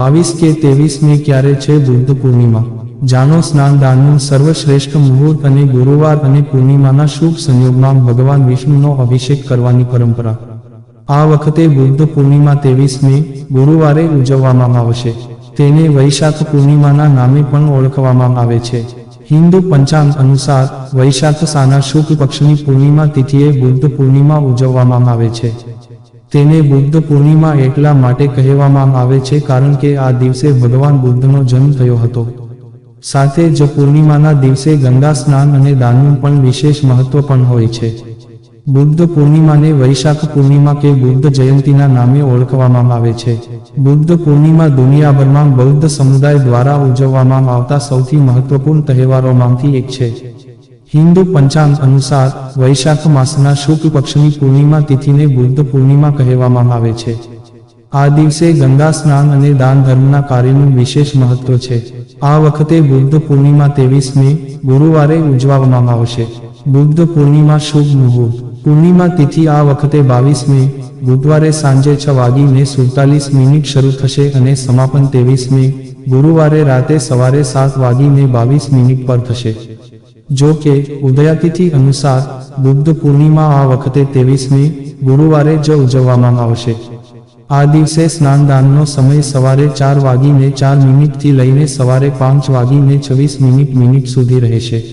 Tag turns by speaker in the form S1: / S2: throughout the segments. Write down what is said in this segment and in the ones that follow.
S1: બાવીસ કે તેવીસમી ક્યારે છે બુદ્ધ પૂર્ણિમા? જાણો સ્નાનદાનનું સર્વશ્રેષ્ઠ મુહૂર્ત અને ગુરુવાર અને પૂર્ણિમાના શુભ સંયોગમાં ભગવાન વિષ્ણુનો અભિષેક કરવાની પરંપરા. આ વખતે બુદ્ધ પૂર્ણિમા તેવીસમી ગુરુવારે ઉજવવામાં આવશે. તેને વૈશાખ પૂર્ણિમાના નામે પણ ઓળખવામાં આવે છે. હિન્દુ પંચાંગ અનુસાર વૈશાખ સાના શુક્લ પક્ષની પૂર્ણિમા તિથિએ બુદ્ધ પૂર્ણિમા ઉજવવામાં આવે છે. તેને બુદ્ધ પૂર્ણિમા એટલા માટે કહેવામાં આવે છે કારણ કે આ દિવસે ભગવાન બુદ્ધનો જન્મ થયો હતો. સાથે જ પૂર્ણિમાના દિવસે ગંગા સ્નાન અને દાનનું પણ વિશેષ મહત્વ પણ હોય છે. બુદ્ધ પૂર્ણિમાને વૈશાખ પૂર્ણિમા કે બુદ્ધ જયંતીના નામે ઓળખવામાં આવે છે. બુદ્ધ પૂર્ણિમા દુનિયાભરમાં બૌદ્ધ સમુદાય દ્વારા ઉજવવામાં આવતા સૌથી મહત્વપૂર્ણ તહેવારોમાંથી એક છે. હિન્દુ પંચાંગ અનુસાર વૈશાખ માસના શુક્લ પક્ષની પૂર્ણિમા તિથિને બુદ્ધ પૂર્ણિમા કહેવામાં આવે છે. આ દિવસે ગંગા સ્નાન અને દાન ધર્મના કાર્યનું વિશેષ મહત્વ છે. આ વખતે બુદ્ધ પૂર્ણિમા ત્રેવીસ મે ગુરુવારે ઉજવવામાં આવશે. બુદ્ધ પૂર્ણિમા શુભ મુહૂર્ત. પૂર્ણિમા તિથિ આ વખતે બાવીસ મે બુધવારે સાંજે છ વાગીને સુડતાલીસ મિનિટ શરૂ થશે અને સમાપન ત્રેવીસ મે ગુરુવારે રાતે સવારે સાત વાગીને બાવીસ મિનિટ પર થશે. જો કે ઉદયાતિથિ અનુસાર બુદ્ધ પૂર્ણિમા આ વખતે તેવીસમી ગુરુવારે જ ઉજવવામાં આવશે. આ દિવસે સ્નાનદાનનો સમય સવારે ચાર વાગીને ચાર મિનિટથી લઈને સવારે પાંચ વાગીને છવ્વીસ મિનિટ મિનિટ સુધી રહેશે.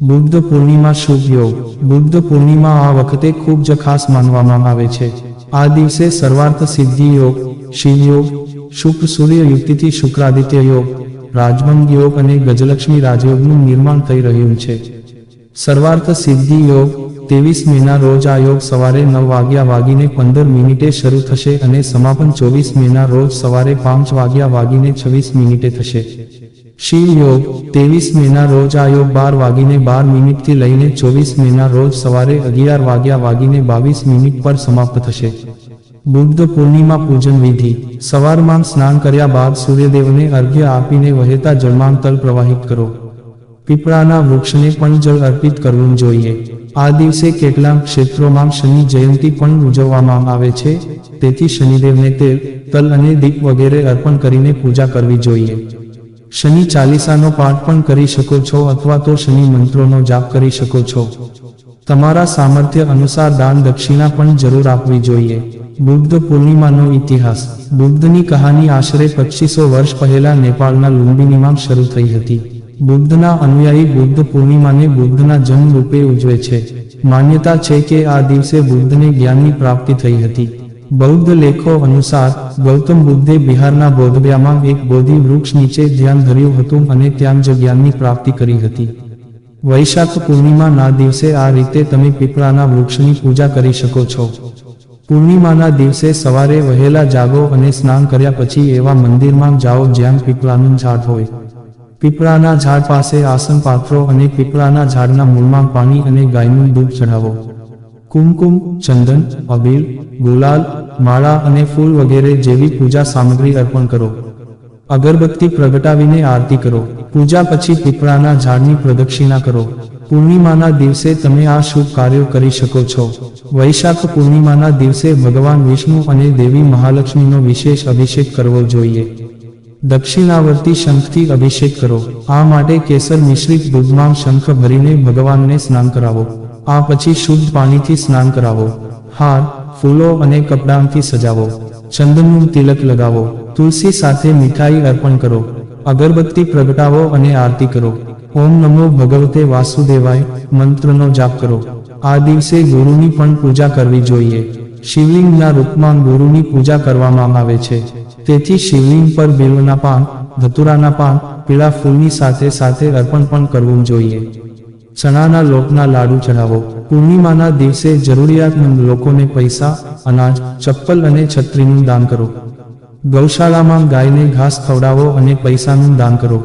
S1: બુદ્ધ પૂર્ણિમા શુભ યોગ. બુદ્ધ પૂર્ણિમા આ વખતે ખૂબ જ ખાસ માનવામાં આવે છે. આ દિવસે સર્વાર્થ સિદ્ધિ યોગ શિવ યોગ શુક્ર સૂર્ય યુક્તિથી શુક્રાદિત્ય યોગ રાજભંગ યોગ અને ગજલક્ષ્મી રાજયોગનું નિર્માણ થઈ રહ્યું છે. સર્વાર્થ સિદ્ધિ યોગ, ત્રેવીસ મેના રોજ આ યોગ સવારે નવ વાગ્યા વાગીને પંદર મિનિટે શરૂ થશે અને સમાપન ચોવીસ મેના રોજ સવારે પાંચ વાગ્યા વાગીને છવ્વીસ મિનિટે થશે. શિવ યોગ, ત્રેવીસ મેના રોજ આ યોગ બાર વાગીને બાર મિનિટથી લઈને ચોવીસ મેના રોજ સવારે અગિયાર વાગ્યા વાગીને બાવીસ મિનિટ પર સમાપ્ત થશે. બુદ્ધ પૂર્ણિમા પૂજન વિધિ. સવારમાં સ્નાન કર્યા બાદ સૂર્યદેવને અર્ઘ્ય આપીને વહેતા જળમાં તલ પ્રવાહિત કરો. પીપળાના વૃક્ષને પણ જળ અર્પિત કરવું જોઈએ. આ દિવસે કેટલાક ક્ષેત્રોમાં શનિ જયંતી પણ ઉજવવામાં આવે છે. તેથી શનિદેવને તેલ તલ અને દીપ વગેરે અર્પણ કરીને પૂજા કરવી જોઈએ. શનિ ચાલીસાનો પાઠ પણ કરી શકો છો અથવા તો શનિ મંત્રોનો જાપ કરી શકો છો. તમારા સામર્થ્ય અનુસાર દાન દક્ષિણા પણ જરૂર આપવી જોઈએ. બુદ્ધ પૂર્ણિમાનો ઇતિહાસ. બુદ્ધની કહાની આશરે પચીસો વર્ષ પહેલા નેપાળના લુંબિનીમાં શરૂ થઈ હતી. બુદ્ધના અનુયાયી બુદ્ધ પૂર્ણિમાને બુદ્ધના જન્મ રૂપે ઉજવે છે. માન્યતા છે કે આ દિવસે બુદ્ધને જ્ઞાનની પ્રાપ્તિ થઈ હતી. બૌદ્ધ લેખો અનુસાર, ગૌતમ બુદ્ધે બિહારના બોધગયામાં એક બોધિ વૃક્ષ નીચે ધ્યાન ધર્યું હતું અને ત્યાં જ જ્ઞાનની પ્રાપ્તિ કરી હતી. વૈશાખ પૂર્ણિમાના દિવસે આ રીતે તમે પીપળાના વૃક્ષની પૂજા કરી શકો છો. પૂર્ણિમાના દિવસે સવારે વહેલા જાગો અને સ્નાન કર્યા પછી એવા મંદિરમાં જાઓ જ્યાં પીપળાનું ઝાડ હોય. પીપળાના ઝાડ પાસે આસન પાથરો અને પીપળાના ઝાડના મૂળમાં પાણી અને ગાયનું દૂધ ચઢાવો. કુમકુમ, ચંદન, અબીલ, ગુલાલ, માળા અને ફૂલ વગેરે જેવી પૂજા સામગ્રી અર્પણ કરો. અગરબત્તી પ્રગટાવીને આરતી કરો. પૂજા પછી પીપળાના ઝાડની પ્રદક્ષિણા કરો. પૂર્ણિમાના દિવસે તમે આ શુભ કાર્યો કરી શકો છો. વૈશાખ પૂર્ણિમાના દિવસે ભગવાન વિષ્ણુ અને દેવી મહાલક્ષ્મીનો વિશેષ અભિષેક કરવો જોઈએ. દક્ષિણાવર્તી શંખથી અભિષેક કરો. આ માટે કેસર મિશ્રિત દૂધમાં શંખ ભરીને ભગવાનને સ્નાન કરાવો. આ પછી શુદ્ધ પાણીથી સ્નાન કરાવો. હાર, ફૂલો અને કપડાંથી સજાવો. ચંદનનું તિલક લગાવો. તુલસી સાથે મીઠાઈ અર્પણ કરો. અગરબત્તી પ્રગટાવો અને આરતી કરો. ઓમ નમો ભગવતે વાસુદેવાય, મંત્રનો જાપ કરો. આ દિવસે ગુરુની પણ પૂજા કરવી જોઈએ. શિવલિંગના રૂપમાં ગુરુની પૂજા કરવામાં આવે છે. તેથી શિવલિંગ પર બિલ્વના પાન, ધતુરાના પાન, પીળા ફૂલની સાથે સાથે અર્પણ પણ કરવું જોઈએ. ચણાના લોટના લાડુ ચઢાવો. પૂર્ણિમાના દિવસે જરૂરિયાતમંદ લોકોને પૈસા, અનાજ, ચપ્પલ અને છત્રીનું દાન કરો. ગૌશાળામાં ગાયને ઘાસ ખવડાવો અને પૈસાનું દાન કરો.